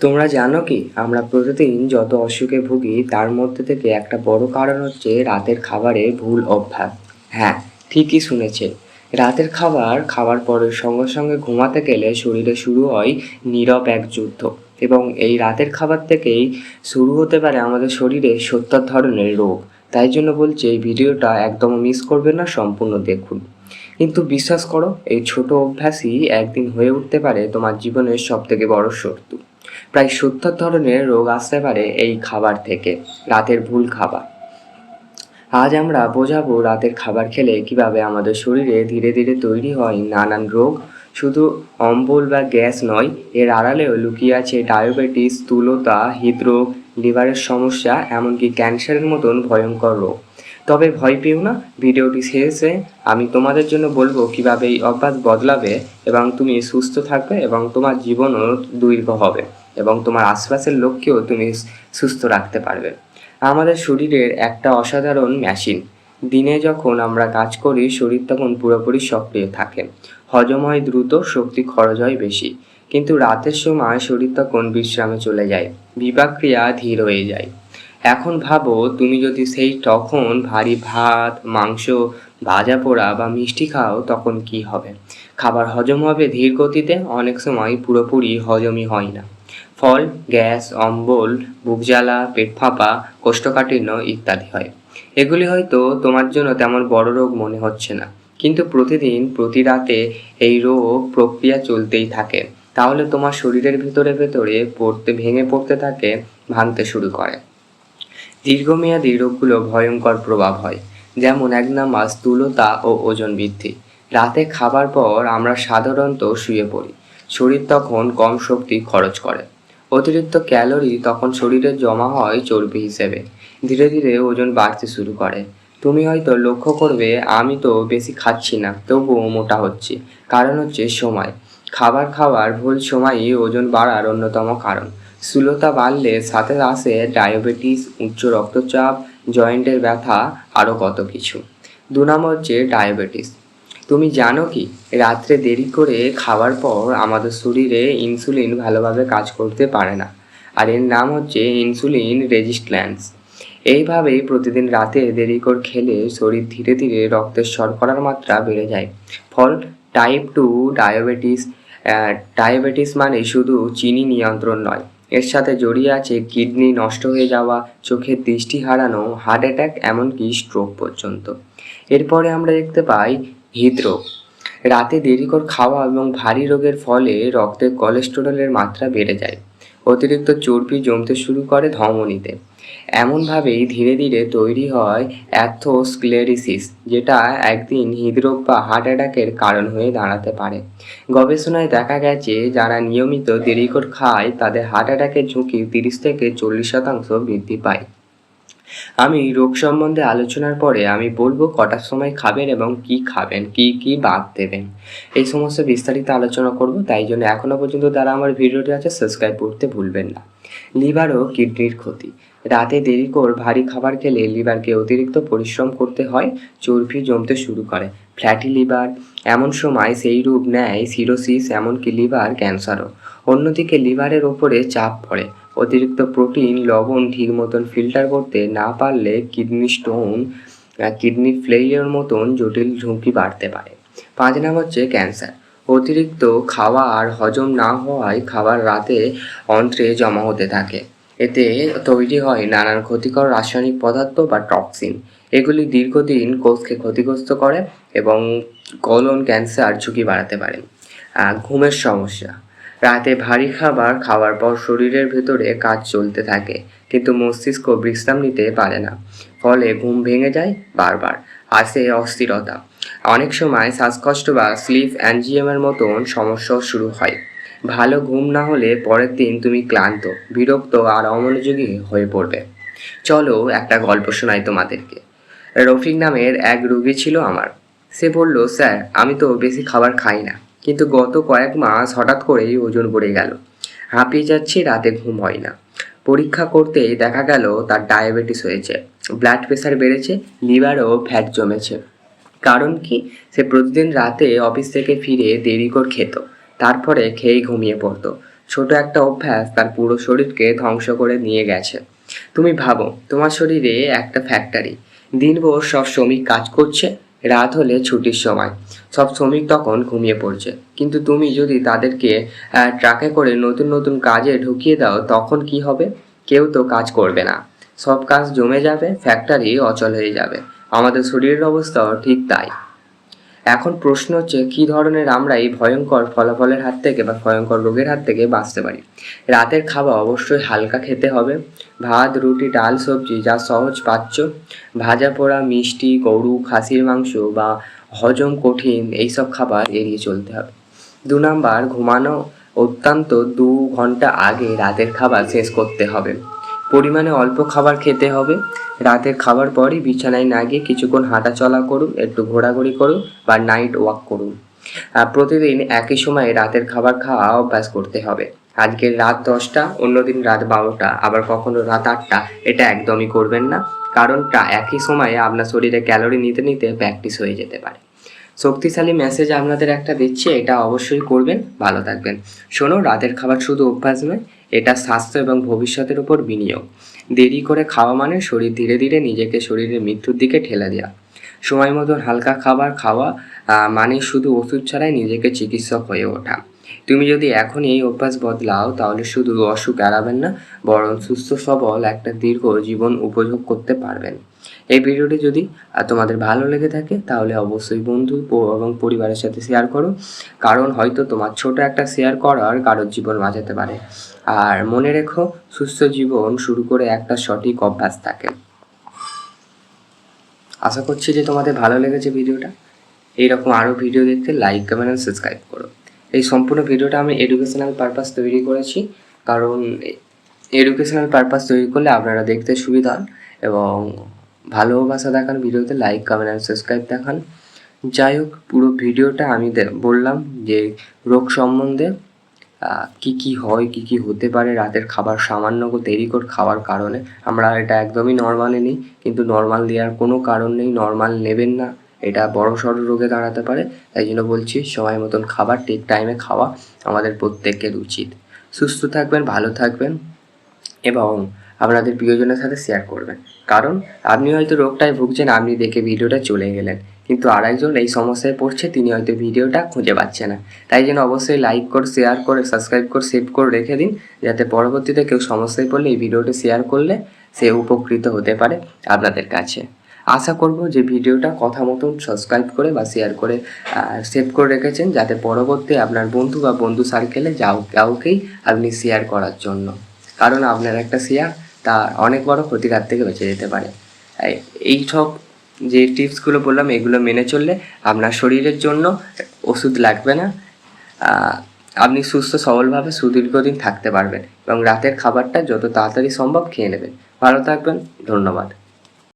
তোমরা জানো কি, আমরা প্রতিদিন যত অসুখে ভুগি, তার মধ্যে থেকে একটা বড় কারণ হচ্ছে রাতের খাবারে ভুল অভ্যাস। হ্যাঁ ঠিকই শুনেছে। রাতের খাবার খাওয়ার পরের সঙ্গে সঙ্গে ঘুমাতে গেলে শরীরে শুরু হয় নীরব এক যুদ্ধ। এবং এই রাতের খাবার থেকেই শুরু হতে পারে আমাদের শরীরে সত্তর ধরনের রোগ। তাই জন্য বলছি, এই ভিডিওটা একদম মিস করবে না, সম্পূর্ণ দেখুন। কিন্তু বিশ্বাস করো, এই ছোট অভ্যাসই একদিন হয়ে উঠতে পারে তোমার জীবনের সব থেকে বড় শত্রু। প্রায় সত্তর ধরনের রোগ আসতে পারে এই খাবার থেকে, রাতের ভুল খাবার। আজ আমরা বোঝাবো রাতের খাবার খেলে কীভাবে আমাদের শরীরে ধীরে ধীরে তৈরি হয় নানান রোগ। শুধু অম্বল বা গ্যাস নয়, এর আড়ালেও লুকিয়ে আছে ডায়াবেটিস, স্থূলতা, হৃদরোগ, লিভারের সমস্যা, এমনকি ক্যান্সারের মতন ভয়ঙ্কর রোগ। তবে ভয় পেও না, ভিডিওটি শেষে আমি তোমাদের জন্য বলব কীভাবে এই অভ্যাস বদলাবে এবং তুমি সুস্থ থাকবে এবং তোমার জীবনও দীর্ঘ হবে। এবং তোমার আশপাশের লোককেও তুমি সুস্থ রাখতে পারবে। আমাদের শরীরের একটা অসাধারণ মেশিন দিনে যখন আমরা কাজ করি, শরীর তখন পুরোপুরি সক্রিয় থাকে। হজম হয় দ্রুত শক্তি খরচ হয় বেশি। কিন্তু রাতের সময় শরীর তখন বিশ্রামে চলে যায়। বিপাক্রিয়া ধীর হয়ে যায়। এখন ভাবো, তুমি যদি সেই তখন ভারী ভাত, মাংস, ভাজা পোড়া বা মিষ্টি খাও, তখন কি হবে? খাবার হজম হবে ধীর গতিতে, অনেক সময় পুরোপুরি হজমই হয় না। ফল, গ্যাস, অম্বল বুক জ্বালা পেট ফাঁপা কোষ্ঠকাঠিন্য ইত্যাদি হয়। এগুলি হয়তো তোমার জন্য তেমন বড় রোগ মনে হচ্ছে না। কিন্তু প্রতিদিন, প্রতি রাতে এই রোগ প্রক্রিয়া চলতেই থাকে। তাহলে তোমার শরীরের ভেতরে ভেতরে পড়তে, ভেঙে পড়তে থাকে, ভাঙতে শুরু করে। দীর্ঘমেয়াদী রোগগুলো ভয়ঙ্কর প্রভাব হয়। যেমন এক নাম্বার স্থূলতা ও ওজন বৃদ্ধি। রাতে খাবার পর আমরা সাধারণত শুয়ে পড়ি। শরীর তখন কম শক্তি খরচ করে। অতিরিক্ত ক্যালোরি তখন শরীরে জমা হয় চর্বি হিসেবে। ধীরে ধীরে ওজন বাড়তে শুরু করে। তুমি হয়তো লক্ষ্য করবে, আমি তো বেশি খাচ্ছি না, তবুও মোটা হচ্ছি। কারণ হচ্ছে সময়। খাবার খাওয়ার ভুল সময়ই ওজন বাড়ার অন্যতম কারণ। স্থূলতা বাড়লে সাথে আসে ডায়াবেটিস, উচ্চ রক্তচাপ, জয়েন্টের ব্যথা, আরও কত কিছু। দু নম্বর হচ্ছে ডায়াবেটিস। তুমি জানো কি? রাত্রে দেরি করে খাওয়ার পর আমাদের শরীরে ইনসুলিন ভালোভাবে কাজ করতে পারে না। আর এর নাম হচ্ছে ইনসুলিন রেজিস্ট্যান্স। এইভাবেই প্রতিদিন রাতে দেরি করে খেলে শরীর ধীরে ধীরে রক্তের শর্করার মাত্রা বেড়ে যায়। ফল টাইপ টু ডায়াবেটিস ডায়াবেটিস মানে শুধু চিনি নিয়ন্ত্রণ নয়। এর সাথে জড়িয়ে আছে কিডনি নষ্ট হয়ে যাওয়া, চোখের দৃষ্টি হারানো হার্ট অ্যাটাক এমনকি স্ট্রোক পর্যন্ত। এরপরে আমরা দেখতে পাই হৃদরোগ। রাতে দেরি করে খাওয়া এবং ভারী রোগের ফলে রক্তে কোলেস্টেরলের মাত্রা বেড়ে যায়। অতিরিক্ত চর্বি জমতে শুরু করে ধমনীতে। এমনভাবেই ধীরে ধীরে তৈরি হয় অ্যাথোস্ক্লেরিসিস, যেটা একদিন হৃদরোগ বা হার্ট অ্যাটাকের কারণ হয়ে দাঁড়াতে পারে। গবেষণায় দেখা গেছে, যারা নিয়মিত দেরি করে খায়, তাদের হার্ট অ্যাটাকের ঝুঁকি তিরিশ থেকে চল্লিশ শতাংশ বৃদ্ধি পায়। আমি রোগ সম্বন্ধে আলোচনার পরে আমি বলব কটার সময় খাবেন এবং কি খাবেন, কি কি বাদ দেবেন। এই সমস্ত বিস্তারিত আলোচনা করব, তাই জন্য এখনও পর্যন্ত যারা আমার ভিডিওটি আছে সাবস্ক্রাইব করতে ভুলবেন না। লিভার ও কিডনির ক্ষতি। রাতে দেরি করে ভারী খাবার খেলে লিভারকে অতিরিক্ত পরিশ্রম করতে হয়, চর্বি জমতে শুরু করে। ফ্ল্যাটি লিভার, এমন সময় সেই রূপ নেয় সিরোসিস, এমনকি লিভার ক্যান্সারও। অন্যদিকে লিভারের ওপরে চাপ পড়ে। অতিরিক্ত প্রোটিন লবণ ঠিক মতন ফিল্টার করতে না পারলে কিডনি স্টোন কিডনি ফেলিওর মতন জটিল ঝুঁকি বাড়তে পারে। পাঁচ নাম হচ্ছে ক্যান্সার অতিরিক্ত খাওয়া আর হজম না হওয়ায় খাবার রাতে অন্ত্রে জমা হতে থাকে। এতে তৈরি হয় নানান ক্ষতিকর রাসায়নিক পদার্থ বা টক্সিন এগুলি দীর্ঘদিন কোষকে ক্ষতিগ্রস্ত করে এবং কলন ক্যান্সার ঝুঁকি বাড়াতে পারে। ঘুমের সমস্যা। রাতে ভারী খাবার খাওয়ার পর শরীরের ভেতরে কাজ চলতে থাকে, কিন্তু মস্তিষ্ক বিশ্রাম নিতে পারে না। ফলে ঘুম ভেঙে যায় বারবার, আসে অস্থিরতা। অনেক সময় শ্বাসকষ্ট বা স্লিপ অ্যানজিএমের মতন সমস্যাও শুরু হয়। ভালো ঘুম না হলে পরের দিন তুমি ক্লান্ত, বিরক্ত আর অমনোযোগী হয়ে পড়বে। চলো একটা গল্প শোনাই তোমাদেরকে। রফিক নামের এক রুগী ছিল আমার। সে বলল, স্যার, আমি তো বেশি খাবার খাই না। কিন্তু গত কয়েক মাস হঠাৎ করেই ওজন বেড়ে গেল। হাঁপিয়ে যাচ্ছি, রাতে ঘুম হয় না। পরীক্ষা করতে দেখা গেল তার ডায়াবেটিস হয়েছে। ব্লাড প্রেশার বেড়েছে লিভারও ফ্যাট জমেছে। কারণ কি? সে প্রতিদিন রাতে অফিস থেকে ফিরে দেরি করে খেত। তারপরে খেয়ে ঘুমিয়ে পড়তো। ছোট একটা অভ্যাস তার পুরো শরীরকে ধ্বংস করে নিয়ে গেছে। তুমি ভাবো, তোমার শরীরে একটা ফ্যাক্টরি দিনভর সব শ্রমিক কাজ করছে রাত হলে ছুটির সময়। সব শ্রমিক তখন ঘুমিয়ে পড়ছে। কিন্তু তুমি যদি তাদেরকে ট্রাকে করে নতুন নতুন কাজে ঢুকিয়ে দাও, তখন কি হবে? কেউ তো কাজ করবে না। সব কাজ জমে যাবে ফ্যাক্টরি অচল হয়ে যাবে। আমাদের শরীরের অবস্থাও ঠিক তাই। এখন প্রশ্ন হচ্ছে, কি ধরনের আমরা এই ভয়ঙ্কর ফলাফলের হাত থেকে বা ভয়ঙ্কর রোগের হাত থেকে বাঁচতে পারি? রাতের খাবার অবশ্যই হালকা খেতে হবে। ভাত, রুটি, ডাল, সবজি যা সহজ পাচ্য ভাজা পোড়া, মিষ্টি, গরু, খাসির মাংস বা হজম কঠিন এইসব খাবার এড়িয়ে চলতে হবে। দু নাম্বার, ঘুমানো অত্যন্ত দু ঘণ্টা আগে রাতের খাবার শেষ করতে হবে। পরিমাণে অল্প খাবার খেতে হবে। রাতের খাবার পরই বিছানায় না গিয়ে কিছুক্ষণ হাঁটা চলা করুন, একটু ঘোরাঘুরি করুন বা নাইট ওয়াক করুন। প্রতিদিন একই সময়ে রাতের খাবার খাওয়া অভ্যাস করতে হবে। আজকের রাত দশটা, অন্যদিন রাত বারোটা, আবার কখনো রাত আটটা, এটা একদমই করবেন না। কারণটা একই সময়ে আপনার শরীরে ক্যালোরি নিতে নিতে প্র্যাকটিস হয়ে যেতে পারে। শক্তিশালী মেসেজ আপনাদের একটা দিচ্ছে, এটা অবশ্যই করবেন। ভালো থাকবেন। শোনো, রাতের খাবার শুধু অভ্যাস নয় এটা স্বাস্থ্য এবং ভবিষ্যতের উপর বিনিয়োগ। দেরি করে খাওয়া মানে শরীর ধীরে ধীরে নিজেকে শরীরের মৃত্যুর দিকে ঠেলে দেওয়া সময় মতন হালকা খাবার খাওয়া মানে শুধু ওষুধ ছাড়াই নিজেকে চিকিৎসক হয়ে ওঠা। তুমি যদি এখন এই অভ্যাস বদলাও, তাহলে শুধু অসুখ এড়াবেন না, বরং সুস্থ সবল একটা দীর্ঘ জীবন উপভোগ করতে পারবেন। এই ভিডিওটি যদি তোমাদের ভালো লেগে থাকে, তাহলে অবশ্যই বন্ধু এবং পরিবারের সাথে শেয়ার করো। কারণ হয়তো তোমার ছোট একটা শেয়ার করার কারোর জীবন বাঁচাতে পারে। আর মনে রেখো, সুস্থ জীবন শুরু করে একটা সঠিক অভ্যাস থাকে। আশা করছি যে তোমাদের ভালো লেগেছে ভিডিওটা। এইরকম আরও ভিডিও দেখতে লাইক কমেন্ট আর সাবস্ক্রাইব করো। এই সম্পূর্ণ ভিডিওটা আমি এডুকেশনাল পারপাস তৈরি করেছি। কারণ এডুকেশনাল পারপাস তৈরি করলে আপনারা দেখতে সুবিধা হন এবং ভালোবাসা দেখান, ভিডিওতে লাইক কমেন্ট আর সাবস্ক্রাইব দেখান। যাই হোক, পুরো ভিডিওটা আমি বললাম যে রোগ সম্বন্ধে কি কি হয়, কি কি হতে পারে রাতের খাবার সামান্য দেরি করে খাওয়ার কারণে। আমরা এটা একদমই নর্মালে নিই, কিন্তু নর্মাল দেওয়ার কোনো কারণ নেই নর্মাল নেবেন না। এটা বড় সড়ো রোগে দাঁড়াতে পারে, তাই জন্য বলছি সময় মতন খাবার, ঠিক টাইমে খাওয়া আমাদের প্রত্যেকের উচিত। সুস্থ থাকবেন, ভালো থাকবেন এবং আপনাদের প্রিয়জনের সাথে শেয়ার করবেন। কারণ আপনি হয়তো রোগটায় ভুগছেন, আপনি দেখে ভিডিওটা চলে গেলেন। কিন্তু আরেকজন এই সমস্যায় পড়ছে, তিনি হয়তো ভিডিওটা খুঁজে পাচ্ছে না। তাই জন্য অবশ্যই লাইক করে শেয়ার করে সাবস্ক্রাইব করে সেভ করে রেখে দিন, যাতে পরবর্তীতে কেউ সমস্যায় পড়লে এই ভিডিওটি শেয়ার করলে সে উপকৃত হতে পারে আপনাদের কাছে। আশা করব যে ভিডিওটা কথা মতন সাবস্ক্রাইব করে বা শেয়ার করে সেভ করে রেখেছেন, যাতে পরবর্তী আপনার বন্ধু বা বন্ধু সার্কেলে যাও, কাউকেই আপনি শেয়ার করার জন্য। কারণ আপনার একটা শেয়ার তার অনেক বড় ক্ষতির হাত থেকে বেঁচে যেতে পারে। এই সব যে টিপসগুলো বললাম, এগুলো মেনে চললে আপনার শরীরের জন্য ওষুধ লাগবে না। আপনি সুস্থ সবলভাবে সুদীর্ঘদিন থাকতে পারবেন এবং রাতের খাবারটা যত তাড়াতাড়ি সম্ভব খেয়ে নেবেন। ভালো থাকবেন, ধন্যবাদ।